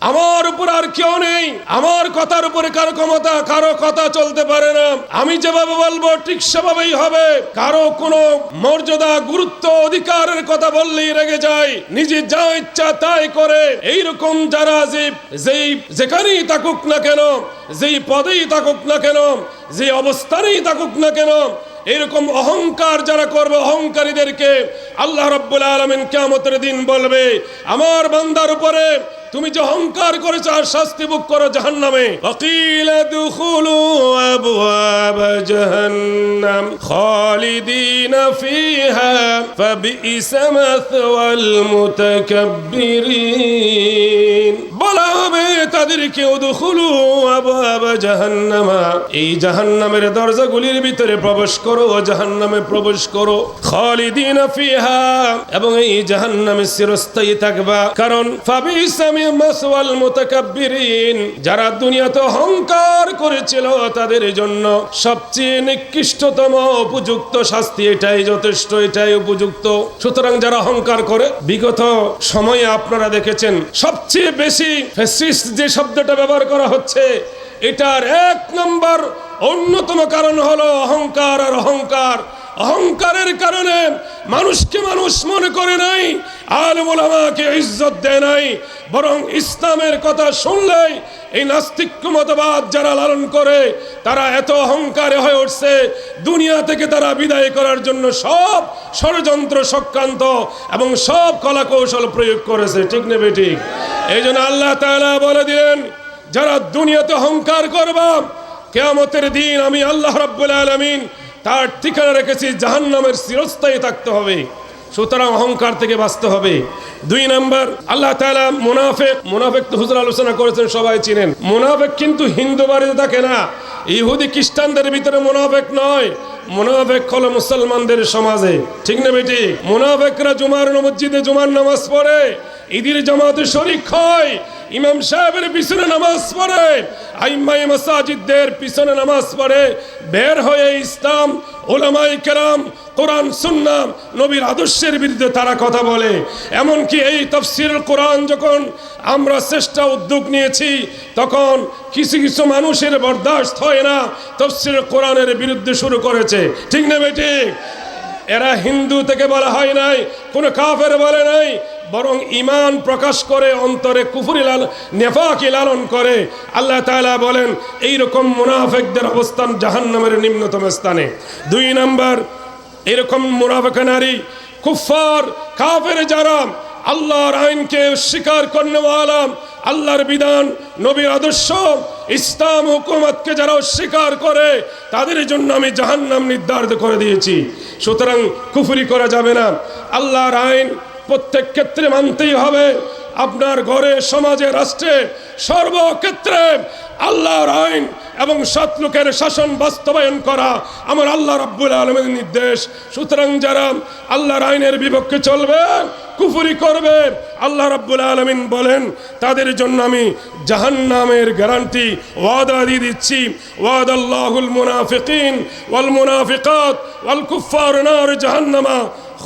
আমার উপর আর কেউ নেই। আমার কথার উপরে কারও ক্ষমতা, কারও কথা চলতে পারে না। আমি যেভাবে বলব, ঠিক সেভাবেই হবে। কারও কোনো মর্যাদা, গুরুত্ব, অধিকারের কথা বললেই রেগে যায়। নিজে যা ইচ্ছা তাই করে। এইরকম যারা যে, যেই, যেখানেই থাকুক না কেন, যেই পদেই থাকুক না কেন, যে অবস্থানেই থাকুক না কেন এরকম অহংকার যারা করবে, অহংকারীদেরকে আল্লাহ রব্বুল আলমিন কেমতের দিন বলবে, আমার বান্দার উপরে তুমি যে অহংকার করেছ আর শাস্তি বুক করো জাহান নামে জাহান্নাম তাদেরকে জাহান্নামা। এই জাহান্নামের দরজাগুলির ভিতরে প্রবেশ করো, জাহান্নামে প্রবেশ করো। খালিদিন ফিহা। এবং এই জাহান্নামে চিরস্থায়ী থাকবা। কারণ ফাবিসামি মাসওয়াল মুতাকাব্বিরিন। যারা দুনিয়াতে অহংকার করেছিল তাদের জন্য। সবচেয়ে নিকৃষ্টতম উপযুক্ত শাস্তি এটাই, যথেষ্ট এটাই উপযুক্ত। সুতরাং যারা অহংকার করে, বিগত সময়ে আপনারা দেখেছেন, সবচেয়ে বেশি ফেসিস্ট যে শব্দটা ব্যবহার করা হচ্ছে, এটার এক নম্বর অন্যতম কারণ হলো অহংকার আর অহংকার। অহংকারের কারণে মানুষকে মানুষ মনে করে নাই, আলমুল আমাকে ইজ্জত দেয় নাই, বরং ইসলামের কথা শুনলেই এই নাস্তিক্য মতবাদ যারা লালন করে, তারা এত অহংকারে হয়ে উঠছে, দুনিয়া থেকে তারা বিদায় করার জন্য সব ষড়যন্ত্র সক্রান্ত এবং সব কলা কৌশল প্রয়োগ করেছে, ঠিক নেবে ঠিক? এই জন্য আল্লাহ তাআলা বলে দিলেন, যারা দুনিয়াতে অহংকার করবা, কেয়ামতের দিন আমি আল্লাহ রাব্বুল আলামিন তার ঠিকানা রেখেছি, জাহান্নামের চিরস্থায়ী থাকতে হবে। সুতরাং অহংকার থেকে বাঁচতে হবে। দুই নাম্বার, আল্লাহ তালা মুনাফেক মুনাফেক তো হুজুর আলোচনা করেছেন, সবাই চিনেন। মুনাফেক কিন্তু হিন্দু বাড়িতে থাকে না। ইহুদি খ্রিস্টানদের ভিতরে মুনাফেক নয়। মুনাফেক হলো মুসলমানদের সমাজে। ঠিক না বেটি? মুনাফেকরা জুমার মসজিদে জুমার নামাজ পড়ে, ঈদের জামাতে শরিক হয় ইমাম সাহেবের পিছনে নামাজ পড়ে আইমাই মাসাজিদদের পিছনে নামাজ পড়ে, বের হয়ে ইসলাম ওলামাই কেরাম, কোরআন সুন্নাম নবীর আদর্শের বিরুদ্ধে তারা কথা বলে। এমনকি এই তফসির কোরআন যখন আমরা চেষ্টা উদ্যোগ নিয়েছি, তখন কিছু কিছু মানুষের বরদাস্ত হয় না, তফসির কোরআনের বিরুদ্ধে শুরু করেছে। ঠিক না বেঠিক এরা হিন্দু থেকে বলা হয় নাই, কোনো কাফের বলে নাই বরং ইমান প্রকাশ করে, অন্তরে কুফুরি লাল, নেফাকি লালন করে। আল্লাহ তাআলা বলেন এই রকম মুনাফেকদের অবস্থান জাহান্নামের নিম্নতম স্থানে। দুই নাম্বার, এরকম মুনাফেকা নারী কুফার কাফের যারা, আল্লাহর আইনকে স্বীকার করনেওয়ালা আল্লাহর বিধান, নবীর আদর্শ, ইসলাম হুকুমতকে যারা অস্বীকার করে, তাদের জন্য আমি জাহান্নাম নির্ধারিত করে দিয়েছি। সুতরাং কুফুরি করা যাবে না। আল্লাহর আইন প্রত্যেক ক্ষেত্রে মানতেই হবে। আপনার ঘরে, সমাজে, রাষ্ট্রে সর্বক্ষেত্রে আল্লাহর আইন এবং সৎ লোকের শাসন বাস্তবায়ন করা আমার আল্লাহ রাব্বুল আলমের নির্দেশ। সুতরাং যারা আল্লাহর আইনের বিপক্ষে চলবে, কুফুরি করবে, আল্লাহ রাব্বুল আলমিন বলেন, তাদের জন্য আমি জাহান্নামের গ্যারান্টি ওয়াদা দিয়ে দিচ্ছি। ওয়াদ আল্লাহুল মুনাফিকিন ওয়াল মুনাফিকাত ওয়াল কুফার নার জাহান্নামা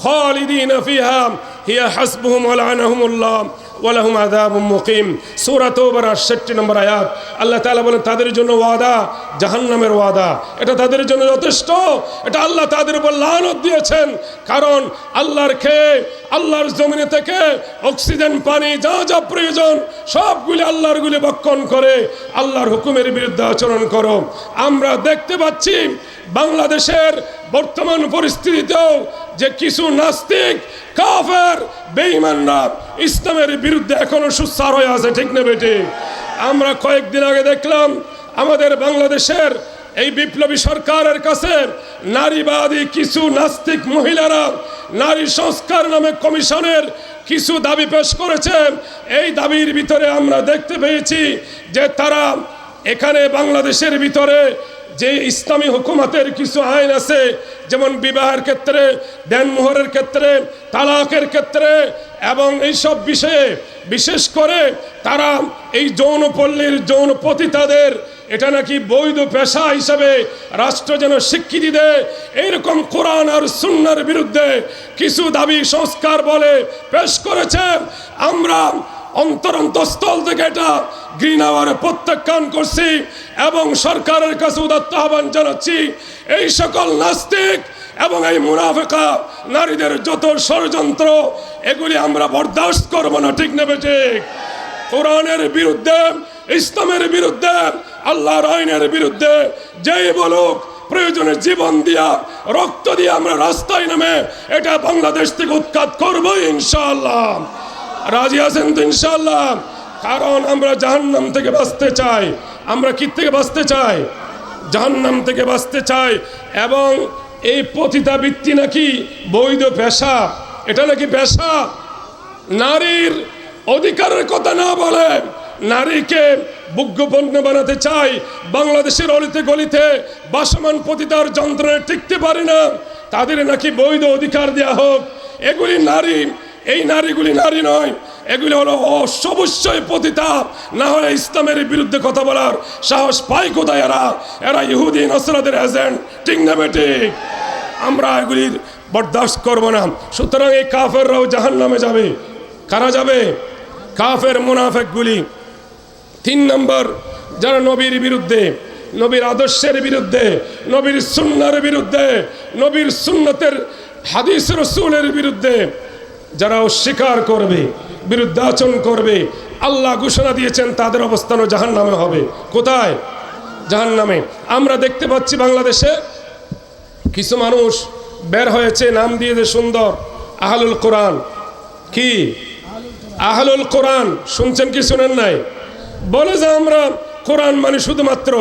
খালিদিন ফিহা। হিয়া হাসবুহুম ওয়া লানাহুমুল্লাহ ওয়ালাহুম আযাবুম মুকিম। সূরা তওবার 68 নম্বর আয়াত। আল্লাহ তাআলা বলেন, তাদের জন্য ওয়াদা জাহান্নামের ওয়াদা। এটা তাদের জন্য যথেষ্ট। এটা আল্লাহ তাদের উপর লানত দিয়েছেন। কারণ আল্লাহর খেয়ে, আল্লাহর জমিনে থেকে অক্সিজেন, পানি, যা যা প্রয়োজন, সবগুলি আল্লাহর গুলি বক্ষণ করে, আল্লাহর হুকুমের বিরুদ্ধে আচরণ করো। আমরা দেখতে পাচ্ছি বাংলাদেশের বর্তমান পরিস্থিতিতেও যে কিছু নাস্তিক, কাফের, বেঈমানরা ইসলামের বিরুদ্ধে এখনও সুস্সার হয়ে আছে, ঠিক না বেটি? আমরা কয়েকদিন আগে দেখলাম আমাদের বাংলাদেশের এই বিপ্লবী সরকারের কাছে নারীবাদী কিছু নাস্তিক মহিলারা নারী সংস্কার নামে কমিশনের কিছু দাবি পেশ করেছে এই দাবির ভিতরে আমরা দেখতে পেয়েছি যে তারা এখানে বাংলাদেশের ভিতরে যে ইসলামী হুকুমতের কিছু আইন আছে, যেমন বিবাহের ক্ষেত্রে দেনমোহরের ক্ষেত্রে, তালাকের ক্ষেত্রে, এবং এইসব বিষয়ে বিশেষ করে তারা এই যৌনপল্লীর যৌন পতিতাদের এটা নাকি বৈধ পেশা হিসাবে রাষ্ট্র যেন স্বীকৃতি দেয়, এইরকম কোরআন আর সুন্নার বিরুদ্ধে কিছু দাবি, সংস্কার বলে পেশ করেছে আমরা অন্তর অন্তঃস্থল থেকে এটা গ্রিন আওয়ারে প্রত্যাখ্যান করছি এবং সরকারের কাছে উদাত্ত আহ্বান জানাচ্ছি, এই সকল নাস্তিক এবং এই মুনাফেকা নারীদের যত ষড়যন্ত্র, এগুলি আমরা বরদাস্ত করব না, ঠিক নেবে ঠিক কোরআনের বিরুদ্ধে, ইসলামের বিরুদ্ধে, আল্লাহর আইনের বিরুদ্ধে যেই বলুক, প্রয়োজনে জীবন দিয়া, রক্ত দিয়ে আমরা রাস্তায় নেমে এটা বাংলাদেশ থেকে উৎখাত করব ইনশাআল্লাহ। রাজি আছেন তো ইনশাআল্লাহ? কারণ আমরা জাহান্নাম থেকে বাঁচতে চাই। আমরা কি থেকে বাঁচতে চাই? জাহান্নাম থেকে বাঁচতে চাই। এবং এই পতিতাবৃত্তি নাকি বৈধ পেশা। এটা নাকি পেশা? নারীর অধিকারের কথা না বলে নারীকে বুগ্যপণ্য বানাতে চাই। বাংলাদেশের অলিতে গলিতে বাসমান পতিতার যন্ত্রণায় টিকতে পারে না। তাদের নাকি বৈধ অধিকার দেওয়া হোক। এগুলি নারী এই নারীগুলি নারী নয়, এগুলি হলো অবশ্যই পতিতা না হলে ইসলামের বিরুদ্ধে কথা বলার সাহস পায় কোথায় এরা? এরা ইহুদি, নসরাদের এজেন্ট ঠিক না আমরা এগুলির বরদাস্ত করব না। সুতরাং এই কাফেররাও জাহান নামে যাবে। কারা যাবে? কাফের মুনাফেকগুলি। তিন নম্বর, যারা নবীর বিরুদ্ধে, নবীর আদর্শের বিরুদ্ধে, নবীর সুন্নার বিরুদ্ধে, নবীর সুন্নতের হাদিস রসুলের বিরুদ্ধে যারা অস্বীকার করবে, বিরুদ্ধাচরণ করবে, আল্লাহ ঘোষণা দিয়েছেন তাদের অবস্থানও জাহান নামে হবে। কোথায়? জাহান নামে আমরা দেখতে পাচ্ছি বাংলাদেশে কিছু মানুষ বের হয়েছে, নাম দিয়েছে সুন্দর, আহলুল কোরআন। কি? আহলুল কোরআন। শুনছেন কি, শুনেন নাই? বলে যে আমরা কোরআন মানে শুধুমাত্র।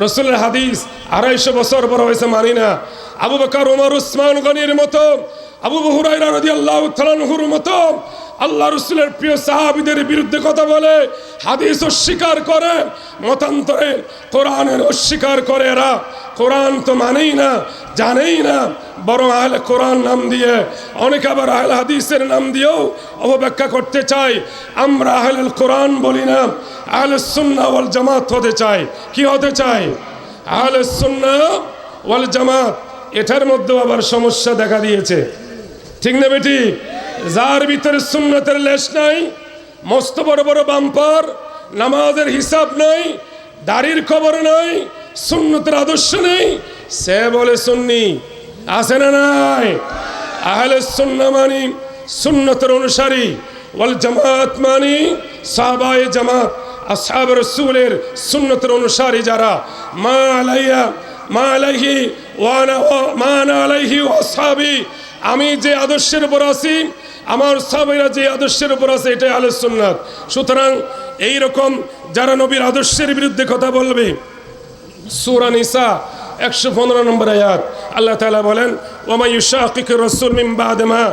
রসুলের হাদিস আড়াইশো বছর বড় হয়েছে, মানি না। আবু বকর ওমর উসমান, গনির মতো আবু বহুরাইরা রদি আল্লাহ তালানহুর মতো আল্লাহ রসুলের প্রিয় সাহাবিদের বিরুদ্ধে কথা বলে, হাদিস অস্বীকার করে, মতান্তরে কোরআনের অস্বীকার করে এরা। কোরআন তো মানেই না, জানেই না, বরং আহলে কোরআন নাম দিয়ে, অনেক আবার আহলে হাদিসের নাম দিয়েও অপব্যাখ্যা করতে চাই আমরা আহলে কোরআন বলি না, আহলে সুন্না ওয়াল জামাত হতে চাই কি হতে চাই আহলে সুন্না ওয়াল জামাত, এটার মধ্যেও আবার সমস্যা দেখা দিয়েছে। ঠিক না বেটি? যার ভিতরে সুন্নতের লেশ নাই, মস্ত বড় বড় বাম্পার, নামাজের হিসাব নাই, দাড়ির খবর নাই, সুন্নতের আদর্শ নেই, সে বলে সুন্নি, আছে না নাই? আহলে সুন্না মানি, সুন্নতের অনুসারী, ওয়াল জামাত মানি, সাহাবায়ে জামাত, আসহাব রসুলের সুন্নতের অনুসারী যারা, মা আলাইয়া, মা আলাইহি ওয়ানা মা আলাইহি ওয়াসহাবি আমি যে আদর্শের উপর আছি, আমার সাহাবীরা যে আদর্শের উপর আছে, এটাই আলো সুন্নাত। সুতরাং এই রকম যারা নবীর আদর্শের বিরুদ্ধে কথা বলবে, সূরা নিসা, একশো পনেরো নম্বর আয়াত, আল্লাহ তাআলা বলেন ওমা ইউশাকিক রাসূল মিন বাদ মা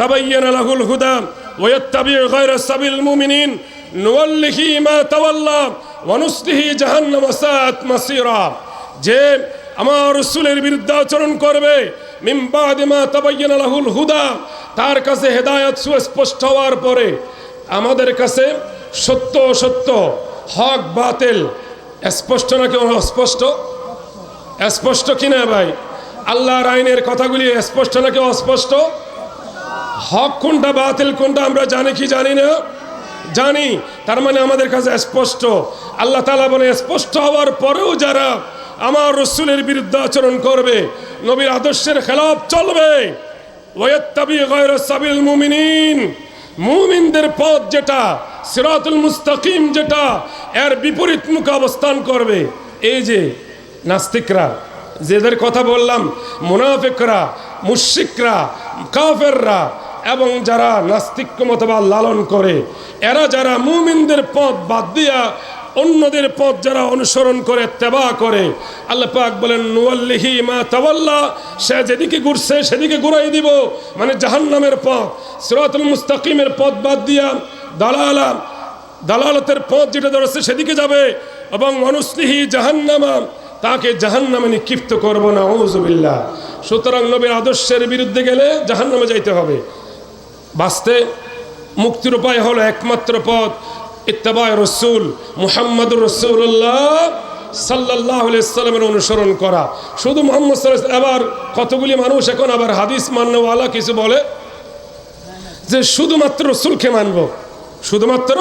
তাবায়্যানা লাহুল হুদা ওয়া ইয়াত্তাবি গায়রা সাবিল মুমিনিন, নুওয়াল্লিহি মা তাওয়াল্লা ওয়া নুসলিহি জাহান্নাম সাআত মাসীরা। যে আমার রসুলের বিরুদ্ধে আচরণ করবে। হুদা, তার কাছে হেদায়ত সুস্পষ্ট হওয়ার পরে আমাদের কাছে সত্য সত্য হক বাতেল, স্পষ্ট নাকি অস্পষ্ট? স্পষ্ট কিনা ভাই? আল্লাহর আইনের কথাগুলি স্পষ্ট নাকি অস্পষ্ট? হক কোনটা বাতিল, কোনটা আমরা জানি কি জানি না? জানি, তার মানে আমাদের কাছে স্পষ্ট। আল্লাহ তালা বলে স্পষ্ট হওয়ার পরেও যারা আমার রসুলের বিরুদ্ধে আচরণ করবে, নবীর আদর্শের খেলাফ চলবে। মুমিনিন, মুমিনদের পথ যেটা, সিরাতুল মুস্তাকিম যেটা, এর বিপরীত মুখে অবস্থান করবে। এই যে নাস্তিকরা, যেদের কথা বললাম, মুনাফিকরা মুশিকরা কাফেররা, এবং যারা নাস্তিক্য মতবাদ লালন করে, এরা যারা মুমিনদের পথ বাদ দিয়া অন্যদের পথ যারা অনুসরণ করে, তেবা করে। আল্লাহ পাক বলেন নুয়াল্লিহি মা তাওয়াল্লা সে যেদিকে ঘুরছে সেদিকে ঘুরাই দিব। মানে জাহান্নামের পথ, সিরাতুল মুস্তাকিমের পথ বাদ দিয়া দালালা, দালালতের পথ যেটা ধরেছে সেদিকে যাবে। এবং অনুসলিহি জাহান্নামা, তাকে জাহান্নামে নিক্ষিপ্ত করব না ওজুবিল্লা সুতরাং নবীর আদর্শের বিরুদ্ধে গেলে জাহান্নামে যাইতে হবে। বাঁচতে মুক্তির উপায় হলো একমাত্র পথ। ইত্তাবায় রসুল মুহাম্মদুর রসুল্লাহ সাল্লাহ সাল্লামের অনুসরণ করা। শুধু মোহাম্মদ আবার কতগুলি মানুষ এখন আবার হাদিস মান্যওয়ালা কিছু বলে যে শুধুমাত্র রসুলকে মানব। শুধুমাত্র?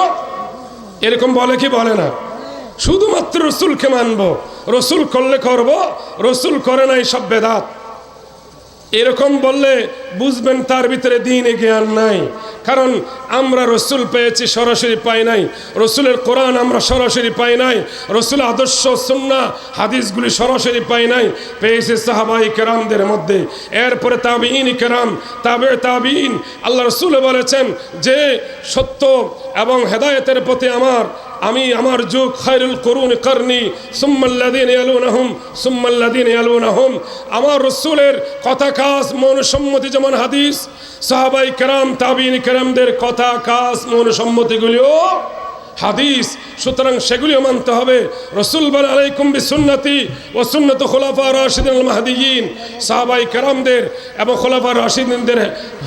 এরকম বলে কি বলে না? শুধুমাত্র রসুলকে মানব। রসুল করলে করব, রসুল করে নাই সব বেদাত। এরকম বললে বুঝবেন তার ভিতরে দিনে জ্ঞান নাই। কারণ আমরা রসুল পেয়েছি, সরাসরি পাই নাই। রসুলের কোরআন আমরা সরাসরি পাই নাই। রসুল আদর্শ সুন্না হাদিসগুলি সরাসরি পাই নাই। পেয়েছি সাহাবাই কেরামদের মধ্যে। এরপরে তাবিন কেরাম, তাবে তাবিন আল্লাহ রসুল বলেছেন যে, সত্য এবং হেদায়েতের প্রতি আমার, আমি, আমার যুগ, খায়রুল করুন করনি সুম্মাল্লাদিন ইয়ালুনাহুম সুম্মাল্লাদিন ইয়ালুনাহুম। আমার রসুলের কথা কাজ মনুসম্মতি যেমন হাদিস, সাহাবাই কেরাম, তাবিন কেরামদের কথা, কাজ মনুসম্মতিগুলিও হাদিস। সুতরাং সেগুলিও মানতে হবে। রসুল বল আলাইকুম বিসুন্নতি ও সুন্নত খোলাফা রাশিদিন মাহাদিগিন সাহাবাই কেরামদের এবং খোলাফা রাশিদিনদের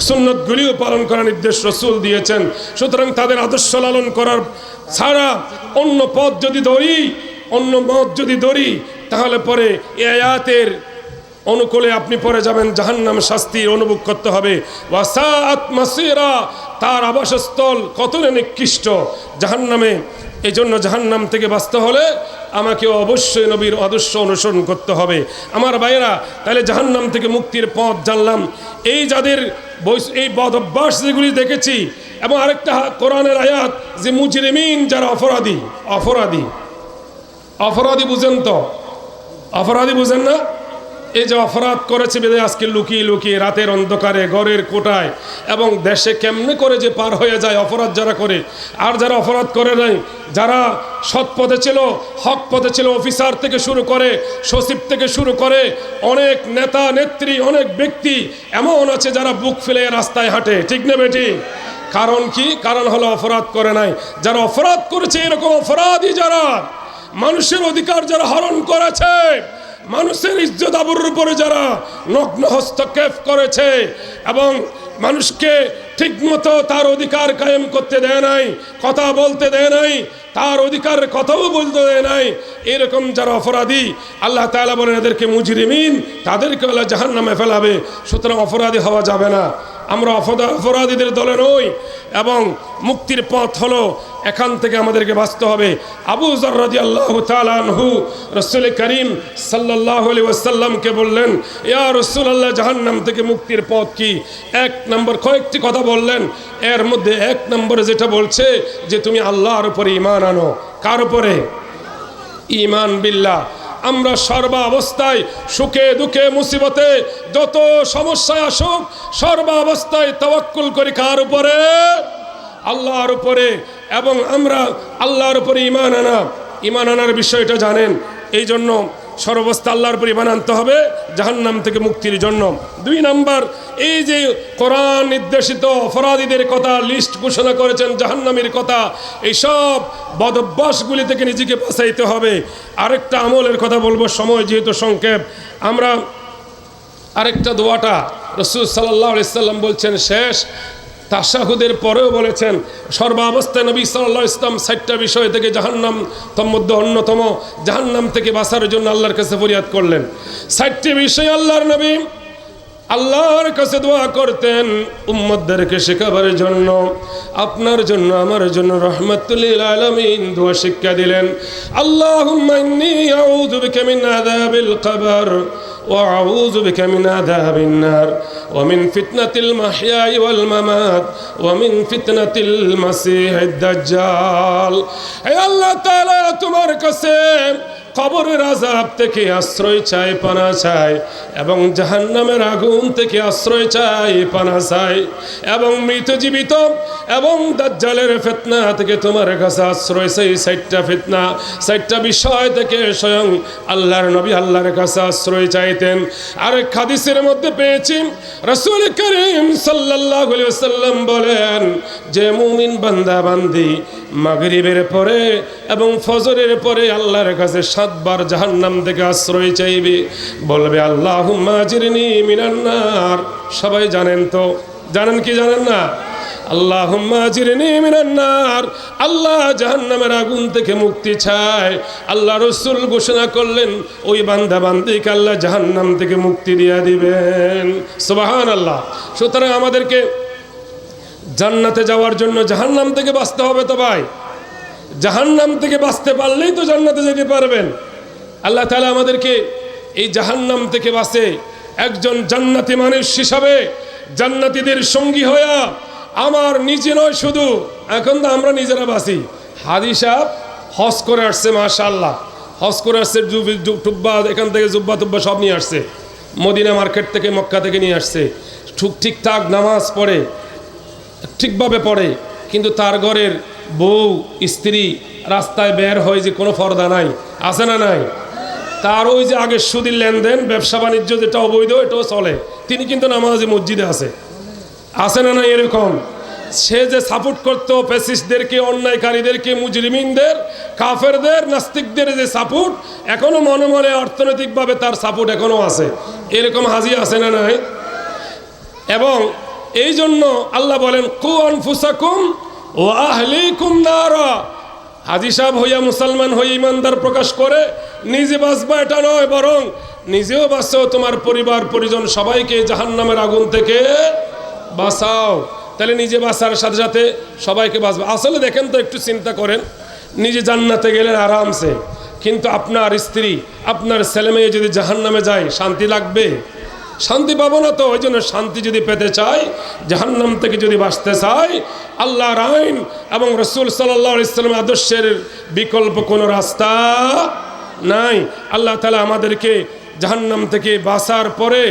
সুন্নতগুলিও পালন করার নির্দেশ রসুল দিয়েছেন। সুতরাং তাদের আদর্শ লালন করার ছাড়া অন্য পথ যদি ধরি, অন্য মত যদি ধরি, তাহলে পরে এ আয়াতের অনুকূলে আপনি পরে যাবেন, জাহান্নাম শাস্তি অনুভব করতে হবে। মাসিরা, তার আবাসস্থল কত নিকৃষ্ট? জাহান্নামে এই জন্য জাহান্নাম থেকে বাঁচতে হলে আমাকে অবশ্যই নবীর আদর্শ অনুসরণ করতে হবে। আমার ভাইয়েরা, তাহলে জাহান্নাম থেকে মুক্তির পথ জানলাম। এই যাদের এই বদ অভ্যাস যেগুলি দেখেছি, এবং আরেকটা কোরআনের আয়াত, যে মুজরিমিন যারা অপরাধী অপরাধী। অপরাধী বুঝেন তো? অপরাধী বুঝেন না? এই যে অপরাধ করেছে বেদে আজকে লুকিয়ে লুকিয়ে রাতের অন্ধকারে, ঘরের কোটায়, এবং দেশে কেমনে করে যে পার হয়ে যায় অপরাধ যারা করে, আর যারা অপরাধ করে নাই, যারা সৎ পথে ছিল, হক পথে ছিল, অফিসার থেকে শুরু করে, সচিব থেকে শুরু করে, অনেক নেতা, নেত্রী, অনেক ব্যক্তি এমন আছে যারা বুক ফেলে রাস্তায় হাঁটে। ঠিক না বেটি? কারণ কি? কারণ হলো অপরাধ করে নাই। যারা অপরাধ করেছে, এরকম অপরাধী যারা, মানুষের অধিকার যারা হরণ করেছে মানুষের ইজ্জত আবরুর উপরে যারা নগ্ন হস্তক্ষেপ করেছে এবং মানুষকে ঠিকমতো তার অধিকার কায়েম করতে দেয় নাই, কথা বলতে দেয় নাই, তার অধিকার কথাও বলতে দেয় নাই, এরকম যারা অপরাধী, আল্লাহ তালা বলেন এদেরকে মুজরিমিন তাদেরকে আল্লাহ জাহান নামে ফেলাবে, সুতরাং অপরাধী হওয়া যাবে না। আমরা অপরাধীদের দলে নই, এবং মুক্তির পথ হলো এখান থেকে আমাদেরকে বাঁচতে হবে। আবু জর্রাদি আল্লাহ তালহু রসুল করিম সাল্লাহ আলি ওয়াসাল্লামকে বললেন, ইয়া রসুল আল্লাহ জাহান্নাম থেকে মুক্তির পথ কি? এক নম্বর কয়েকটি কথা বললেন। এর মধ্যে এক নম্বরে যেটা বলছে যে, তুমি আল্লাহর উপরে ইমান আনো। কার উপরে? ইমান বিল্লাহ। আমরা সর্বাবস্থায় সুখে, দুঃখে, মুসিবতে যত সমস্যা আসুক, সর্বাবস্থায় তবাক্কুল করি কার উপরে? আল্লাহর উপরে। এবং আমরা আল্লাহর উপরে ইমান আনা। ইমান আনার বিষয়টা জানেন। এই জন্য সর্বস্থা আল্লাহর উপর ইমান আনতে হবে, জাহান্নাম থেকে মুক্তির জন্য। দুই নাম্বার, এই যে কোরআন নির্দেশিত অপরাধীদের কথা লিস্ট ঘোষণা করেছেন, জাহান্নামের কথা, এইসব বদভ্যাসগুলি থেকে নিজেকে বাঁচাইতে হবে। আরেকটা আমলের কথা বলব, সময় যেহেতু সংক্ষেপ। আমরা আরেকটা দোয়াটা রসুল সাল্লাহ সাল্লাম বলছেন, শেষ তাসাহুদের পরেও বলেছেন, সর্বাবস্থায় নবী সাল্লাহ ইসলাম ষাটটা বিষয় থেকে জাহান্নাম তোর মধ্যে অন্যতম। জাহান্নাম থেকে বাঁচার জন্য আল্লাহর কাছে ফরিয়াদ করলেন। ষাটটি বিষয় আল্লাহর নবী আল্লাহর কাছে দোয়া করতেন উম্মদদেরকে শেখাবার জন্য আপনার জন্য আমার জন্য রহমতুল্লিল আলমিন দোয়া শিক্ষা দিলেন আল্লাহুম্মা ইন্নী আউযু বিকা মিন আযাবিল কবর وأعوذ بك من عذاب النار ومن فتنة المحيا والممات ومن فتنة المسيح الدجال أي الله تعالى তোমার কাছে কবরের আজাব থেকে আশ্রয় চাই পানা চাই এবং জাহান্নামের আগুন থেকে আশ্রয় চাই পানা চাই এবং মৃত জীবিত এবং দাজ্জালের ফেতনা থেকে তোমার কাছে আশ্রয় চাই সাইটটা ফেতনা, সাইটটা বিষয় থেকে স্বয়ং আল্লাহর নবী আল্লাহর কাছে আশ্রয় চাইতেন। আর খাদিসের মধ্যে পেয়েছি, রসুল করিম সাল্লাহ সাল্লাম বলেন, যে মুমিন বান্দা বান্দি মাগরিবের পরে এবং ফজরের পরে আল্লাহর কাছে সাতবার জাহান্নাম থেকে আশ্রয় চাইবে। বলবে আল্লাহ মিনান্নার সবাই জানেন তো? জানেন কি জানেন না? আল্লাহ মিনান্নার আল্লাহ জাহান্নামের আগুন থেকে মুক্তি চায়। আল্লাহ রসুল ঘোষণা করলেন, ওই বান্দা বান্দিকে আল্লাহ জাহান্নাম থেকে মুক্তি দিয়া দিবেন। সুবাহান আল্লাহ সুতরাং আমাদেরকে জান্নাতে যাওয়ার জন্য জাহান্নাম থেকে বাঁচতে হবে তো ভাই? জাহান্নাম থেকে বাঁচতে পারলেই তো জান্নাতে যেতে পারবেন। আল্লাহ তালা আমাদেরকে এই জাহান্নাম থেকে বাঁচে। একজন জান্নাতি মানুষ হিসাবে জান্নাতিদের সঙ্গী হইয়া আমার নিজে নয় শুধু, এখন তো আমরা নিজেরা বাঁচি। হাদি হজ করে আসছে মাশাল্লাহ হজ করে আসছে টুব্বা, এখান থেকে জুব্বা, টুব্বা সব নিয়ে আসছে। মদিনা মার্কেট থেকে মক্কা থেকে নিয়ে আসছে। ঠিক, ঠিকঠাক নামাজ পড়ে, ঠিকভাবে পড়ে, কিন্তু তার ঘরের বউ, স্ত্রী রাস্তায় বের হয় যে কোনো পর্দা নাই, আছে না নাই? তার ওই যে আগের সুদির লেনদেন, ব্যবসা বাণিজ্য যেটা অবৈধ, এটাও চলে। তিনি কিন্তু নামাজে মসজিদে আছে। আছে না নাই এরকম? সে যে সাপোর্ট করতো ফ্যাসিস্টদেরকে অন্যায়কারীদেরকে, মুজরিমিনদের, কাফেরদের, নাস্তিকদের যে সাপোর্ট এখনও মনে মনে অর্থনৈতিকভাবে তার সাপোর্ট এখনও আছে। এরকম হাজি আছে না নাই? এবং এই জন্য আল্লাহ বলেন, কু আনফুসাকুম ও আহলিকুম নারা। হাজি সাহেব হইয়া মুসলমান হয়ে ইমানদার প্রকাশ করে, নিজে বাঁচবা এটা নয়, বরং নিজেও বাঁচো তোমার পরিবার, পরিজন সবাইকে জাহান্নামের আগুন থেকে বাঁচাও। তাহলে নিজে বাঁচার সাথে সাথে সবাইকে বাঁচবে। আসলে দেখেন তো, একটু চিন্তা করেন, নিজে জান্নাতে গেলেন আরামসে। কিন্তু আপনার স্ত্রী, আপনার ছেলেমেয়ে যদি জাহান্নামে যায়, শান্তি লাগবে? শান্তি পাবো না তো, ওই জন্য শান্তি যদি পেতে চাই, জাহান্নাম থেকে যদি বাঁচতে চাই, আল্লাহর আইন এবং রসুল সাল্লাহ ইসলাম আদর্শের বিকল্প কোনো রাস্তা নাই। আল্লাহ তালা আমাদেরকে জাহান্নাম থেকে বাঁচার পরে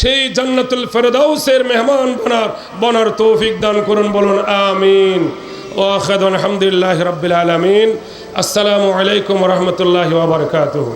সেই জান্নাতুল ফেরদাউসের মেহমান বনার বনার তৌফিক দান করুন, বলুন আমিন। ও আলহামদুলিল্লাহ রবিল আলমিন। আসসালামু আলাইকুম রহমতুল্লাহ ওবরকাতুহ